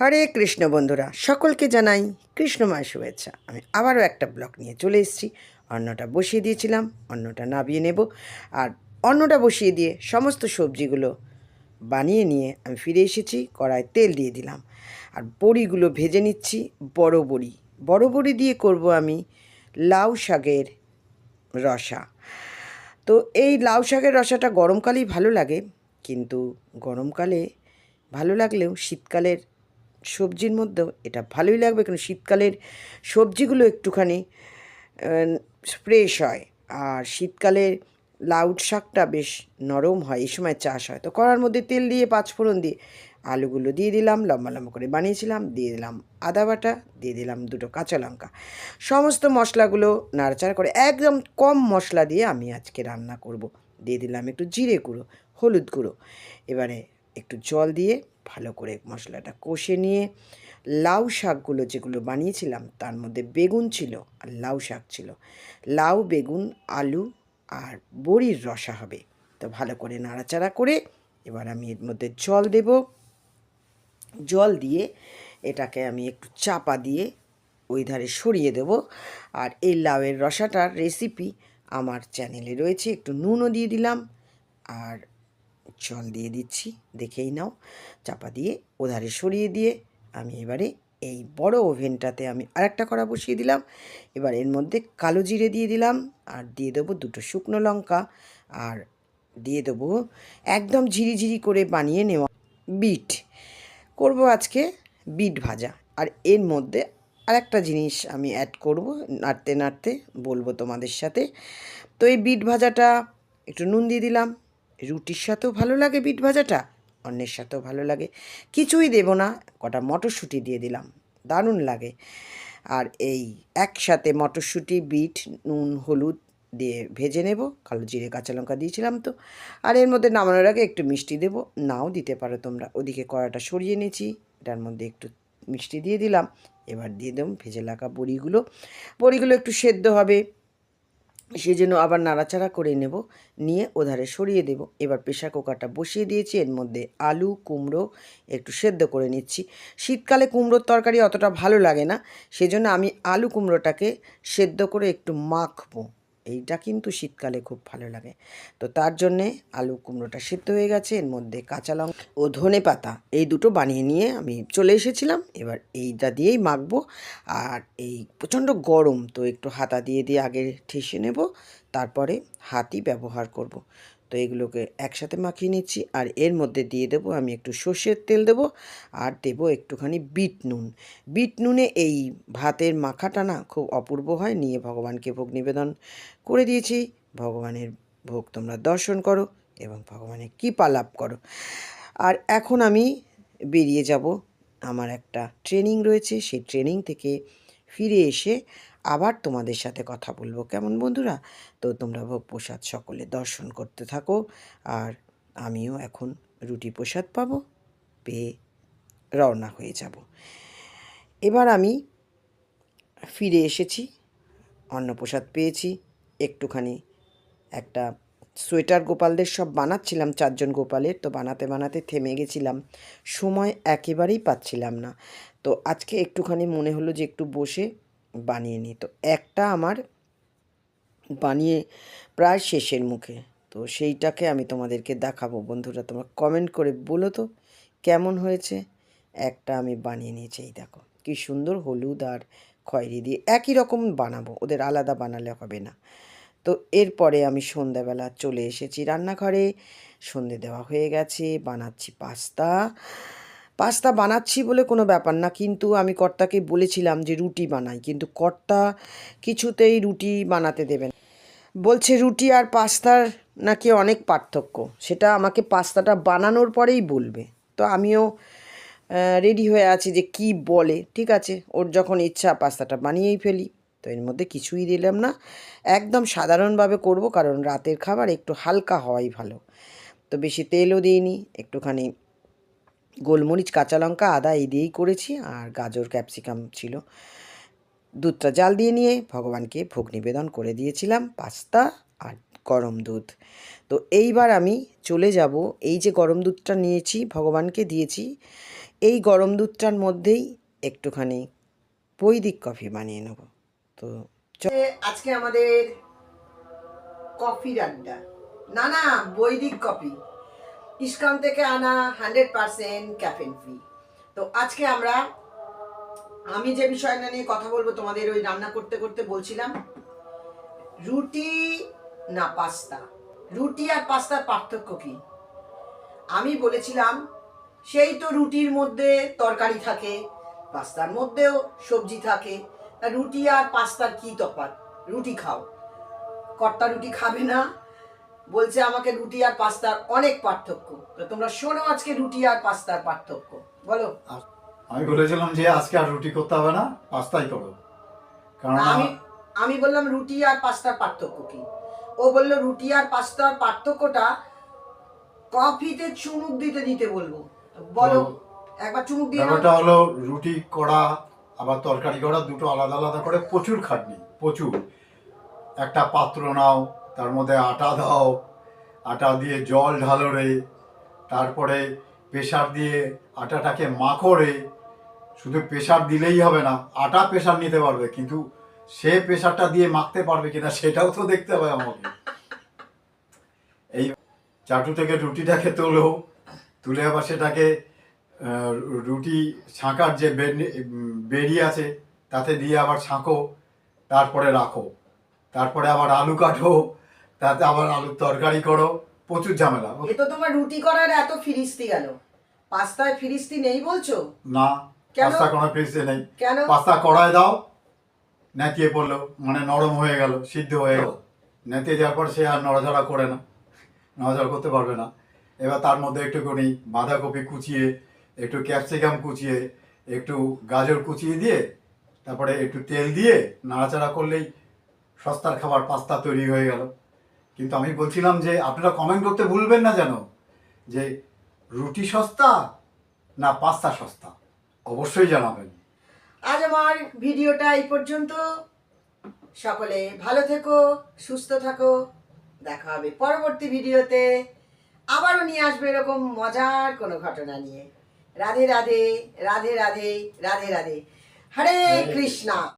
হরে কৃষ্ণ বন্ধুরা, সকলকে জানাই কৃষ্ণময় শুভেচ্ছা। আমি আবারও একটা ব্লক নিয়ে চলে এসেছি। অন্নটা বসিয়ে দিয়েছিলাম, অন্নটা নাবিয়ে নেব। আর অন্নটা বসিয়ে দিয়ে সমস্ত সবজিগুলো বানিয়ে নিয়ে আমি ফিরে এসেছি কড়ায় তেল দিয়ে দিলাম। আর বড়িগুলো ভেজে নিচ্ছি, বড় বড়ি। বড় বড়ি দিয়ে করব আমি লাউ শাকের রসা। তো এই লাউ শাকের রসাটা গরমকালেই ভালো লাগে, কিন্তু গরমকালে ভালো লাগলেও শীতকালের সবজির মধ্যেও এটা ভালোই লাগবে কারণ শীতকালের সবজিগুলো একটুখানি ফ্রেশ হয়। আর শীতকালে লাউড শাকটা বেশ নরম হয়, এই সময় চাষ হয়। তো কড়ার মধ্যে তেল দিয়ে পাঁচফোড়ন দিয়ে আলুগুলো দিয়ে দিলাম, লম্বা লম্বা করে বানিয়েছিলাম, দিয়ে দিলাম আদা বাটা, দিয়ে দিলাম দুটো কাঁচা লঙ্কা। সমস্ত মশলাগুলো নাড়াচাড়া করে একদম কম মশলা দিয়ে আমি আজকে রান্না করব। দিয়ে দিলাম একটু জিরে গুঁড়ো, হলুদ গুঁড়ো। এবারে একটু জল দিয়ে ভালো করে মশলাটা কষে নিয়ে লাউ শাকগুলো যেগুলো বানিয়েছিলাম, তার মধ্যে বেগুন ছিল আর লাউ শাক ছিল। লাউ, বেগুন, আলু আর বড়ির রসা হবে। তো ভালো করে নাড়াচাড়া করে এবার আমি এর মধ্যে জল দেব। জল দিয়ে এটাকে আমি একটু চাপা দিয়ে ওই ধারে সরিয়ে দেব। আর এই লাউয়ের রসাটার রেসিপি আমার চ্যানেলে রয়েছে, একটু নুনও দিয়ে দিলাম। আর জল দিয়ে দিচ্ছি, দেখেই নাও। চাপা দিয়ে ওধারে সরিয়ে দিয়ে আমি এবারে এই বড় ওভেনটাতে আমি আরেকটা কড়া বসিয়ে দিলাম। এবার এর মধ্যে কালো জিরে দিয়ে দিলাম আর দিয়ে দেবো দুটো শুকনো লঙ্কা আর দিয়ে দেবো একদম ঝিরিঝিরি করে বানিয়ে নেওয়া বিট। করব আজকে বিট ভাজা আর এর মধ্যে আরেকটা জিনিস আমি অ্যাড করব, নাড়তে নাড়তে বলব তোমাদের সাথে। তো এই বিট ভাজাটা একটু নুন দিয়ে দিলাম রুটির সাথেও ভালো লাগে বিট ভাজাটা, অন্যের সাথেও ভালো লাগে। কিছুই দেবো না, কটা মটরশুঁটি দিয়ে দিলাম, দারুণ লাগে। আর এই একসাথে মটরশুঁটি, বিট, নুন, হলুদ দিয়ে ভেজে নেব, কালো জিরে, কাঁচা লঙ্কা দিয়েছিলাম তো। আর এর মধ্যে নামানোর আগে একটু মিষ্টি দেবো, নাও দিতে পারো তোমরা। ওদিকে কড়াটা সরিয়ে নিয়েছি এটার মধ্যে একটু মিষ্টি দিয়ে দিলাম। এবার দিয়ে দেবো ভেজে লাগা বড়িগুলো। বড়িগুলো একটু সেদ্ধ হবে সেই জন্য আবার নাড়াচাড়া করে নেব, নিয়ে ওধারে সরিয়ে দেব। এবার প্রেশার কুকারটা বসিয়ে দিয়েছি, এর মধ্যে আলু, কুমড়ো একটু সেদ্ধ করে নিচ্ছি। শীতকালে কুমড়োর তরকারি অতটা ভালো লাগে না, সেজন্য আমি আলু কুমড়োটাকে সেদ্ধ করে একটু মাখবো। এইটা কিন্তু শীতকালে খুব ভালো লাগে। তো তার জন্যে আলু কুমড়োটা সিদ্ধ হয়ে গেছে, এর মধ্যে কাঁচা লঙ্কা ও ধনে পাতা এই দুটো বানিয়ে নিয়ে আমি চলে এসেছিলাম। এবার এইটা দিয়েই মাখবো। আর এই প্রচণ্ড গরম, তো একটু হাতা দিয়ে দিয়ে আগে ঠেসে নেব, তারপরে হাতই ব্যবহার করব। তো এগুলোকে একসাথে মাখিয়ে নিচ্ছি আর এর মধ্যে দিয়ে দেবো আমি একটু সর্ষের তেল দেবো আর দেবো একটুখানি বিট নুন। বিট নুনে এই ভাতের মাখাটা না খুব অপূর্ব হয়, নিয়ে ভগবানকে ভোগ নিবেদন করে দিয়েছি। ভগবানের ভোগ তোমরা দর্শন করো এবং ভগবানের কৃপা লাভ করো। আর এখন আমি বেরিয়ে যাব। আমার একটা ট্রেনিং রয়েছে, সেই ট্রেনিং থেকে ফিরে এসে আবার তোমাদের সাথে কথা বলব। কেমন বন্ধুরা? তো তোমরা ভোগ প্রসাদ সকলে দর্শন করতে থাকো আর আমিও এখন রুটি প্রসাদ পাবো, পেয়ে রওনা হয়ে যাব। এবার আমি ফিরে এসেছি, অন্নপ্রসাদ পেয়েছি, একটুখানি একটা সোয়েটার গোপালদের সব বানাচ্ছিলাম, চারজন গোপালের, তো বানাতে বানাতে থেমে গেছিলাম, সময় একেবারেই পাচ্ছিলাম না। তো আজকে একটুখানি মনে হলো যে একটু বসে বানিয়ে নিই। তো একটা আমার বানিয়ে প্রায় শেষের মুখে। তো সেইটাকে আমি তোমাদেরকে দেখাবো বন্ধুরা, তোমরা কমেন্ট করে বলো তো কেমন হয়েছে। একটা আমি বানিয়ে নিয়েছি, এই দেখো। কি সুন্দর হলুদ আর খয়েরি দিয়ে একই রকম বানাবো, ওদের আলাদা বানালে হবে না। তো এরপরে আমি সন্ধ্যাবেলা চলে এসেছি রান্নাঘরে, সন্ধে দেওয়া হয়ে গেছে, বানাচ্ছি পাস্তা। পাস্তা বানাচ্ছি বলে কোনো ব্যাপার না, কিন্তু আমি কর্তাকে বলেছিলাম যে রুটি বানাই, কিন্তু কর্তা কিছুতেই রুটি বানাতে দেবেন। বলছে, রুটি আর পাস্তার নাকি অনেক পার্থক্য, সেটা আমাকে পাস্তাটা বানানোর পরেই বলবে। তো আমিও রেডি হয়ে আছি যে কি বলে, ঠিক আছে, ওর যখন ইচ্ছা পাস্তাটা বানিয়েই ফেলি। তো এর মধ্যে কিছুই দিলাম না, একদম সাধারণভাবে করব, কারণ রাতের খাবার একটু হালকা হওয়াই ভালো। তো বেশি তেলও দিইনি, একটুখানি গোলমরিচ, কাঁচা লঙ্কা, আদা এই দিয়েই করেছি আর গাজর, ক্যাপসিকাম ছিল। দুধটা জাল দিয়ে নিয়ে ভগবানকে ভোগ নিবেদন করে দিয়েছিলাম, পাস্তা আর গরম দুধ। তো এইবার আমি চলে যাব, এই যে গরম দুধটা নিয়েছি, ভগবানকে দিয়েছি, এই গরম দুধটার মধ্যেই একটুখানি বৈদিক কফি বানিয়ে নেব। তো আজকে আমাদের কফির আড্ডা না না, বৈদিক কফি। ইস্কন থেকে আনা হান্ড্রেড পারসেন্ট ক্যাফেন ফ্রি। তো আজকে আমরা, আমি যে বিষয়টা নিয়ে কথা বলব তোমাদের ওই রান্না করতে করতে বলছিলাম, রুটি না পাস্তা? রুটি আর পাস্তার পার্থক্য কি? আমি বলেছিলাম, সেই তো রুটির মধ্যে তরকারি থাকে, পাস্তার মধ্যেও সবজি থাকে। তা রুটি আর পাস্তার কি তফাৎ? রুটি খাও। কর্তা রুটি খাবে না বলছে আমাকে রুটি আর পাস্তার অনেক পার্থক্য। তো তোমরা শোনো আজকে রুটি আর পাস্তার পার্থক্য। বলো। আমি বলেছিলাম যে আজকে আর রুটি করতে হবে না পাস্তাই করো। কারণ আমি আমি বললাম রুটি আর পাস্তার পার্থক্য কি? ও বলল রুটি আর পাস্তার পার্থক্যটা কফিতে চুমুক দিতে দিতে বলব। বলো একবার চুমুক দিয়ে। ব্যাপারটা হলো রুটি করা আবার তরকারি করা দুটো আলাদা আলাদা করে প্রচুর খাটনি প্রচুর। একটা পাত্র নাও তার মধ্যে আটা দাও আটা দিয়ে জল ঢালো রে তারপরে প্রেশার দিয়ে আটাটাকে মাখো রে। শুধু প্রেশার দিলেই হবে না আটা প্রেশার নিতে পারবে কিন্তু সে প্রেশারটা দিয়ে মাখতে পারবে কিনা সেটাও তো দেখতে হবে আমাকে। এই চাটু থেকে রুটিটাকে তোলো তুলে আবার সেটাকে রুটি ছাঁকার যে বের- উম, বেরি আছে তাতে দিয়ে আবার ছাঁকো তারপরে রাখো তারপরে আবার আলু কাটো তাতে আবার আলুর তরকারি করো প্রচুর ঝামেলা। এ তো তোমার রুটি করার এত ফিরিস্তি গেল। পাস্তায় ফিরিস্তি নেই বলছো? না কেন? পাস্তা কোনো ফ্রিজে নেই। কেন? পাস্তা কড়ায় দাও নেতিয়ে পড়ল মানে নরম হয়ে গেল সিদ্ধ হয়ে গেল। নেতিয়ে যাওয়ার পর সে আর নড়াচড়া করে না নড়াচড়া করতে পারবে না। এবার তার মধ্যে একটুখানি বাঁধাকপি কুচিয়ে একটু ক্যাপসিকাম কুচিয়ে একটু গাজর কুচিয়ে দিয়ে তারপরে একটু তেল দিয়ে নাড়াচাড়া করলেই সস্তার খাবার পাস্তা তৈরি হয়ে গেল। কিন্তু আমি বলছিলাম যে আপনারা কমেন্ট করতে ভুলবেন না যেন যে রুটি সস্তা না পাস্তা সস্তা? অবশ্যই জানাবেন। আজ আমার ভিডিওটা এই পর্যন্ত। সকলে ভালো থেকো সুস্থ থাকো। দেখা হবে পরবর্তী ভিডিওতে। আবারও নিয়ে আসবে এরকম মজার কোনো ঘটনা নিয়ে। রাধে রাধে রাধে রাধে রাধে রাধে। হরে কৃষ্ণা।